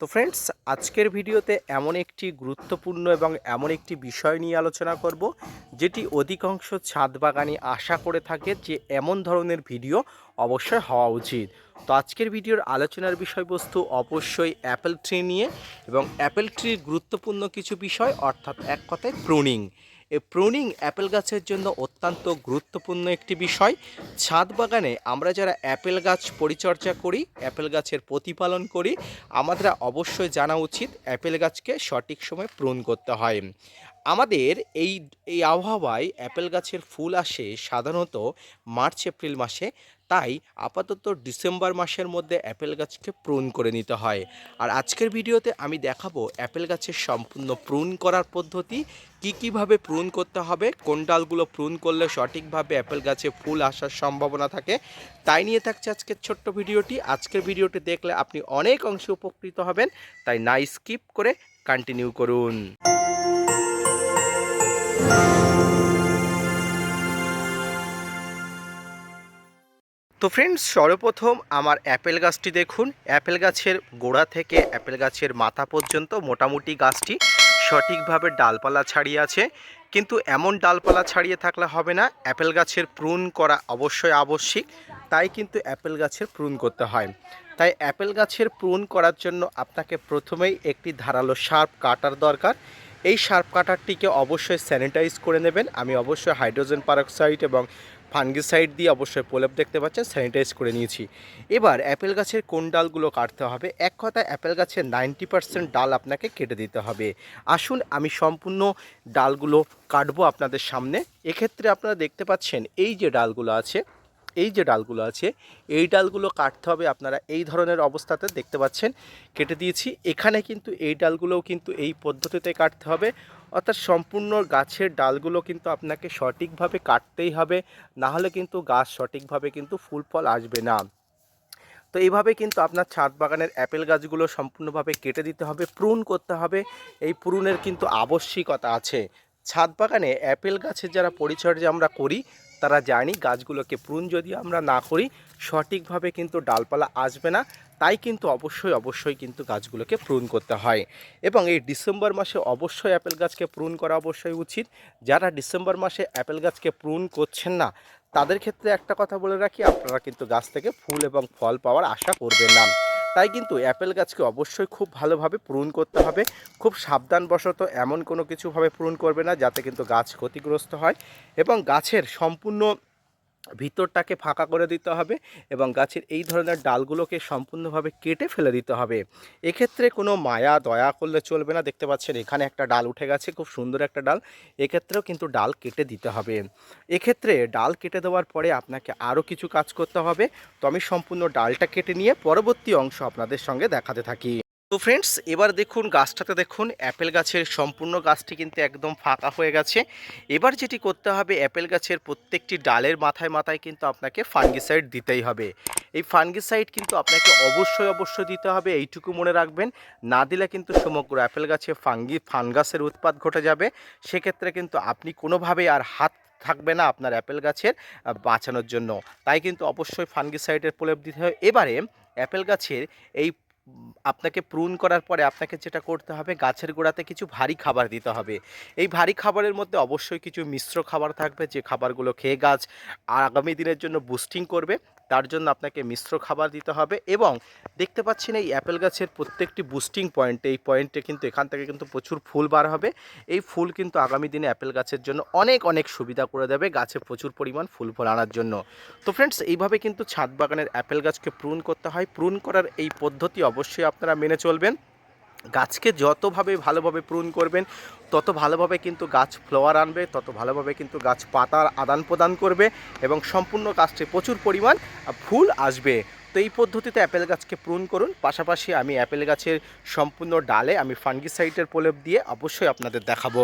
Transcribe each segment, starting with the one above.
তো ফ্রেন্ডস আজকের ভিডিওতে এমন একটি গুরুত্বপূর্ণ এবং এমন একটি বিষয় নিয়ে আলোচনা করব, যেটি অধিকাংশ ছাদ বাগানি আশা করে থাকে যে এমন ধরনের ভিডিও অবশ্যই হওয়া উচিত। তো আজকের ভিডিওর আলোচনার বিষয়বস্তু অবশ্যই অ্যাপেল ট্রি নিয়ে এবং অ্যাপেল ট্রির গুরুত্বপূর্ণ কিছু বিষয়, অর্থাৎ এক কথায় প্রুনিং প্রুনিং অ্যাপেল গাছের জন্য অত্যন্ত গুরুত্বপূর্ণ একটি বিষয়। ছাদ বাগানে আমরা যারা অ্যাপেল গাছ পরিচর্যা করি, অ্যাপেল গাছের প্রতিপালন করি, আমাদের অবশ্যই জানা উচিত অ্যাপেল গাছকে সঠিক সময় প্রুন করতে হয়। আমাদের এই এই আবহাওয়ায় অ্যাপেল গাছের ফুল আসে সাধারণত মার্চ, এপ্রিল মাসে। তাই আপাতত ডিসেম্বর মাসের মধ্যে অ্যাপেল গাছকে প্রুন করে নিতে হয়। আর আজকের ভিডিওতে আমি দেখাবো অ্যাপেল গাছের সম্পূর্ণ প্রুন করার পদ্ধতি, কি কীভাবে প্রুন করতে হবে, কোন ডালগুলো প্রুন করলে সঠিকভাবে অ্যাপেল গাছে ফুল আসার সম্ভাবনা থাকে, তাই নিয়ে থাকছে আজকের ছোট্ট ভিডিওটি। আজকের ভিডিওটি দেখলে আপনি অনেক অংশে উপকৃত হবেন, তাই না স্কিপ করে কন্টিনিউ করুন। তো ফ্রেন্ডস সর্বপ্রথম আমার অ্যাপেল গাছটি দেখুন। অ্যাপেল গাছের গোড়া থেকে অ্যাপেল গাছের মাথা পর্যন্ত মোটামুটি গাছটি সঠিকভাবে ডালপালা ছাড়িয়ে আছে। কিন্তু এমন ডালপালা ছাড়িয়ে থাকলে হবে না, অ্যাপেল গাছের প্রুন করা অবশ্যই আবশ্যিক, তাই কিন্তু অ্যাপেল গাছের প্রুন করতে হয়। তাই অ্যাপেল গাছের প্রুন করার জন্য আপনাকে প্রথমেই একটি ধারালো শার্প কাটার দরকার। এই শার্প কাটারটিকে অবশ্যই স্যানিটাইজ করে নেবেন। আমি অবশ্যই হাইড্রোজেন পারক্সাইড এবং ফাঙ্গিসাইড দিয়ে অবশ্যই প্রলেপ দেখতে পাচ্ছেন, স্যানিটাইজ করে নিয়েছি। এবার অ্যাপেল গাছের কোন ডালগুলো কাটতে হবে? এক কথায় অ্যাপেল গাছের নাইনটি পার্সেন্ট ডাল আপনাকে কেটে দিতে হবে। আসুন, আমি সম্পূর্ণ ডালগুলো কাটবো আপনাদের সামনে। এক্ষেত্রে আপনারা দেখতে পাচ্ছেন, এই যে ডালগুলো আছে, এই যে ডালগুলো আছে, এই ডালগুলো কাটতে হবে আপনারা এই ধরনের অবস্থাতে দেখতে পাচ্ছেন, কেটে দিয়েছি। এখানে কিন্তু এই ডালগুলোও কিন্তু এই পদ্ধতিতে কাটতে হবে। অর্থাৎ সম্পূর্ণ গাছের ডালগুলো কিন্তু আপনাকে সঠিকভাবে কাটতেই হবে না হলে কিন্তু গাছ সঠিকভাবে কিন্তু ফুল ফল আসবে না। তো এইভাবে কিন্তু আপনার ছাদ বাগানের অ্যাপেল গাছগুলো সম্পূর্ণভাবে কেটে দিতে হবে, প্রুন করতে হবে। এই প্রুনের কিন্তু আবশ্যিকতা আছে। ছাদ বাগানে অ্যাপেল গাছের যারা পরিচর্যা আমরা করি, তারা জানি গাছগুলোকে প্রুন যদি আমরা না করি, সঠিকভাবে কিন্তু ডালপালা আসবে না। তাই কিন্তু অবশ্যই অবশ্যই কিন্তু গাছগুলোকে প্রুন করতে হয়। এবং এই ডিসেম্বর মাসে অবশ্যই অ্যাপেল গাছকে প্রুন করা অবশ্যই উচিত। যারা ডিসেম্বর মাসে অ্যাপেল গাছকে প্রুন করছেন না, তাদের ক্ষেত্রে একটা কথা বলে রাখি, আপনারা কিন্তু গাছ থেকে ফুল এবং ফল পাওয়ার আশা করবেন না। তাই কিন্তু অ্যাপেল গাছকে অবশ্যই খুব ভালোভাবে পূরণ করতে হবে। খুব সাবধানবশত এমন কোনো কিছুভাবে পূরণ করবে না, যাতে কিন্তু গাছ ক্ষতিগ্রস্ত হয়। এবং গাছের সম্পূর্ণ ভিতরটাকে ফাঁকা করে দিতে হবে এবং গাছের এই ধরনের ডালগুলোকে সম্পূর্ণভাবে কেটে ফেলে দিতে হবে। এক্ষেত্রে কোনো মায়া, দয়া করলে চলবে না। দেখতে পাচ্ছেন, এখানে একটা ডাল উঠে গেছে, খুব সুন্দর একটা ডাল। এক্ষেত্রেও কিন্তু ডাল কেটে দিতে হবে। এক্ষেত্রে ডাল কেটে দেওয়ার পরে আপনাকে আরও কিছু কাজ করতে হবে। তো আমি সম্পূর্ণ ডালটা কেটে নিয়ে পরবর্তী অংশ আপনাদের সঙ্গে দেখাতে থাকি। তো ফ্রেন্ডস এবার দেখুন গাছটাতে দেখুন অ্যাপেল গাছের সম্পূর্ণ গাছটি কিন্তু একদম ফাঁকা হয়ে গেছে। এবার যেটি করতে হবে অ্যাপেল গাছের প্রত্যেকটি ডালের মাথায় মাথায় কিন্তু আপনাকে ফাঙ্গিসাইড দিতেই হবে। এই ফাঙ্গিসাইড কিন্তু আপনাকে অবশ্যই অবশ্যই দিতে হবে, এইটুকু মনে রাখবেন। না দিলে কিন্তু সমগ্র অ্যাপেল গাছে ফাঙ্গি ফানগাসের উৎপাদ ঘটে যাবে। সেক্ষেত্রে কিন্তু আপনি কোনোভাবেই আর হাত থাকবে না আপনার অ্যাপেল গাছের বাঁচানোর জন্য। তাই কিন্তু অবশ্যই ফাঙ্গিসাইডের প্রলেপ দিতে হবে। এবারে অ্যাপেল গাছের এই আপনাকে প্রুন করার পরে আপনাকে যেটা করতে হবে, গাছের গোড়াতে কিছু ভারী খাবার দিতে হবে। এই ভারী খাবারের মধ্যে অবশ্যই কিছু মিশ্র খাবার থাকবে, যে খাবারগুলো খেয়ে গাছ আগামী দিনের জন্য বুস্টিং করবে। তার জন্য আপনাকে মিশ্র খাবার দিতে হবে এবং দেখতে পাচ্ছেন এই অ্যাপেল গাছের প্রত্যেকটি বুস্টিং পয়েন্ট এই পয়েন্টে কিন্তু এখান থেকে কিন্তু প্রচুর ফুল বার হবে। এই ফুল কিন্তু আগামী দিনে অ্যাপেল গাছের জন্য অনেক অনেক সুবিধা করে দেবে গাছে প্রচুর পরিমাণ ফুল ফল আনার জন্য। তো ফ্রেন্ডস এইভাবে কিন্তু ছাদ বাগানের অ্যাপেল গাছকে প্রুন করতে হয়। প্রুন করার এই পদ্ধতি অবশ্যই আপনারা মেনে চলবেন। গাছকে যতভাবে ভালোভাবে পূরণ করবেন, তত ভালোভাবে কিন্তু গাছ ফ্লাওয়ার আনবে, তত ভালোভাবে কিন্তু গাছ পাতার আদান প্রদান করবে এবং সম্পূর্ণ গাছটি প্রচুর পরিমাণ ফুল আসবে। তো এই পদ্ধতিতে অ্যাপেল গাছকে প্রুন করুন। পাশাপাশি আমি অ্যাপেল গাছের সম্পূর্ণ ডালে আমি ফানগিসাইটের প্রলেপ দিয়ে অবশ্যই আপনাদের দেখাবো।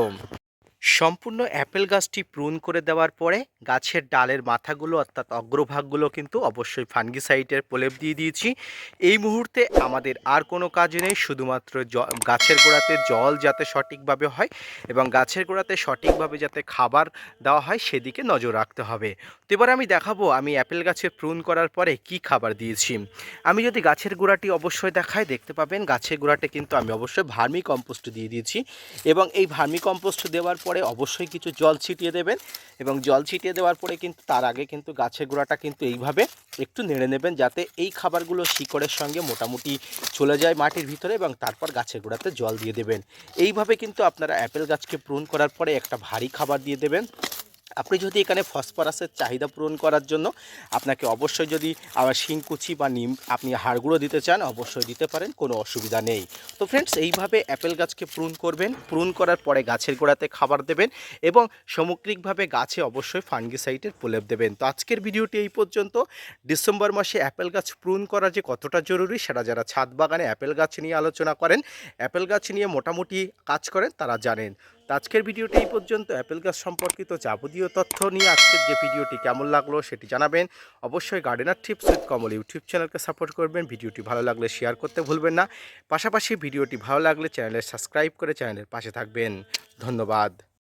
সম্পূর্ণ অ্যাপেল গাছটি প্রুন করে দেওয়ার পরে গাছের ডালের মাথাগুলো অর্থাৎ অগ্রভাগগুলো কিন্তু অবশ্যই ফাঙ্গিসাইডের প্রলেপ দিয়ে দিয়েছি। এই মুহূর্তে আমাদের আর কোনো কাজ নেই, শুধুমাত্র গাছের গোড়াতে জল যাতে সঠিকভাবে হয় এবং গাছের গোড়াতে সঠিকভাবে যাতে খাবার দেওয়া হয় সেদিকে নজর রাখতে হবে। তো এবার আমি দেখাবো, আমি অ্যাপেল গাছে প্রুন করার পরে কি খাবার দিয়েছি। আমি যদি গাছের গোড়াটি অবশ্যই দেখাই, দেখতে পাবেন গাছের গোড়াতে কিন্তু আমি অবশ্যই ভার্মি কম্পোস্ট দিয়ে দিয়েছি এবং এই ভার্মি কম্পোস্ট দেওয়ার পরে অবশ্যই কিছু জল ছিটিয়ে দেবেন এবং জল ছিটিয়ে দেওয়ার পরে কিন্তু তার আগে কিন্তু গাছের গোড়াটা কিন্তু এইভাবে একটু নেড়ে নেবেন যাতে এই খাবারগুলো শিকড়ের সঙ্গে মোটামুটি চলে যায় মাটির ভিতরে এবং তারপর গাছের গোড়াতে জল দিয়ে দেবেন। এইভাবে কিন্তু আপনারা অ্যাপেল গাছকে পূরণ করার পরে একটা ভারী খাবার দিয়ে দেবেন। আপনি যদি এখানে ফসফরাসের চাহিদা পূরণ করার জন্য আপনাকে অবশ্যই যদি আবার শিংকুচি বা নিম আপনি হাড়গুঁড়ো দিতে চান, অবশ্যই দিতে পারেন, কোনো অসুবিধা নেই। তো ফ্রেন্ডস এইভাবে অ্যাপেল গাছকে প্রুন করবেন প্রুন করার পরে গাছের গোড়াতে খাবার দেবেন এবং সামগ্রিকভাবে গাছে অবশ্যই ফাঙ্গিসাইডের প্রলেপ দেবেন। তো আজকের ভিডিওটি এই পর্যন্ত। ডিসেম্বর মাসে অ্যাপেল গাছ প্রুন করা যে কতটা জরুরি সেটা যারা ছাদ বাগানে অ্যাপেল গাছ নিয়ে আলোচনা করেন, অ্যাপেল গাছ নিয়ে মোটামুটি কাজ করেন তারা জানেন। আজকের ভিডিওটি এই পর্যন্ত। অ্যাপেল গাছ সম্পর্কিত যাবতীয় তথ্য নিয়ে আজকের যে ভিডিওটি কেমন লাগল সেটি জানাবেন। অবশ্যই gardener tips with Kamal YouTube চ্যানেলকে সাপোর্ট করবেন। ভিডিওটি ভালো লাগলে শেয়ার করতে ভুলবেন না। পাশাপাশি ভিডিওটি ভালো লাগলে চ্যানেলে সাবস্ক্রাইব করে চ্যানেলের পাশে থাকবেন। ধন্যবাদ।